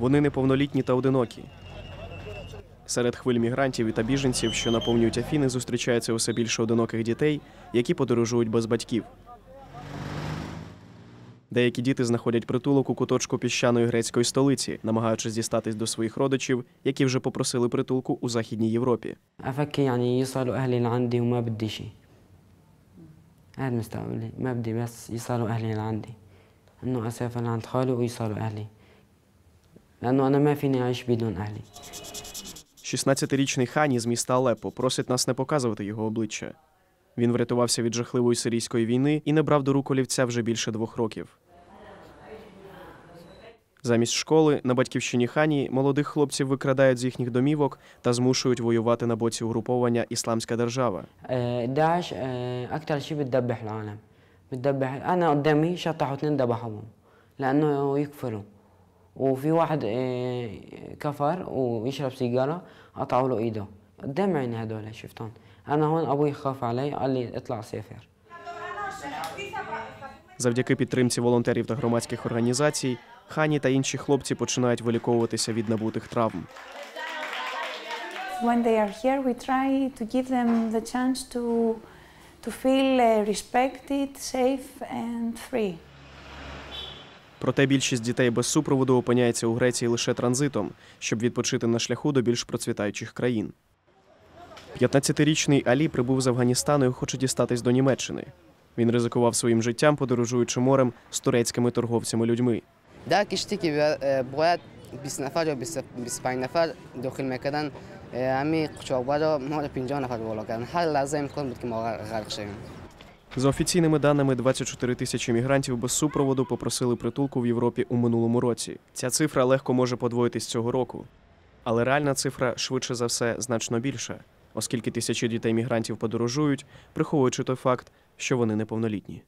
Вони неповнолітні та одинокі. Серед хвиль мігрантів та біженців, що наповнюють Афіни, зустрічається усе більше одиноких дітей, які подорожують без батьків. Деякі діти знаходять притулок у куточку піщаної грецької столиці, намагаючись дістатись до своїх родичів, які вже попросили притулку у Західній Європі. أفكر يعني يوصلوا أهلي لأنه أنا ما فيني أعيش بدون أهلي 16-річний Хані з міста Алеппо просить нас не показувати його обличчя. Він врятувався від жахливої сирійської війни і не брав до рук олівця вже більше двох років. Замість школи на батьківщині Хані молодих хлопців викрадають з їхніх домівок та змушують воювати на боці угруповання Ісламська держава. آه، داعش آه، أكتر شي بتدبح العالم بتدبح أنا قدامي شطحوا وفي واحد آه، كفر ويشرب سيجارة قطعوا له إيده قدام عيني هدول شفتهم أنا هون أبوي خاف علي قال لي اطلع سافر Завдяки підтримці волонтерів та громадських організацій, Хані та інші хлопці починають виліковуватися від набутих травм. When they are here, we try to give them the chance to, to feel uh, respected, safe and free. Проте більшість дітей без супроводу опиняється у Греції лише транзитом, щоб відпочити на шляху до більш процвітаючих країн. 15-річний Алі прибув з Афганістану і хоче дістатись до Німеччини. Він ризикував своїм життям, подорожуючи морем з турецькими торговцями людьми. За офіційними даними, 24 тисячі мігрантів без супроводу попросили притулку в Європі у минулому році. Ця цифра легко може подвоїтись цього року. Але реальна цифра швидше за все значно більша, оскільки тисячі дітей мігрантів подорожують, приховуючи той факт, що вони неповнолітні.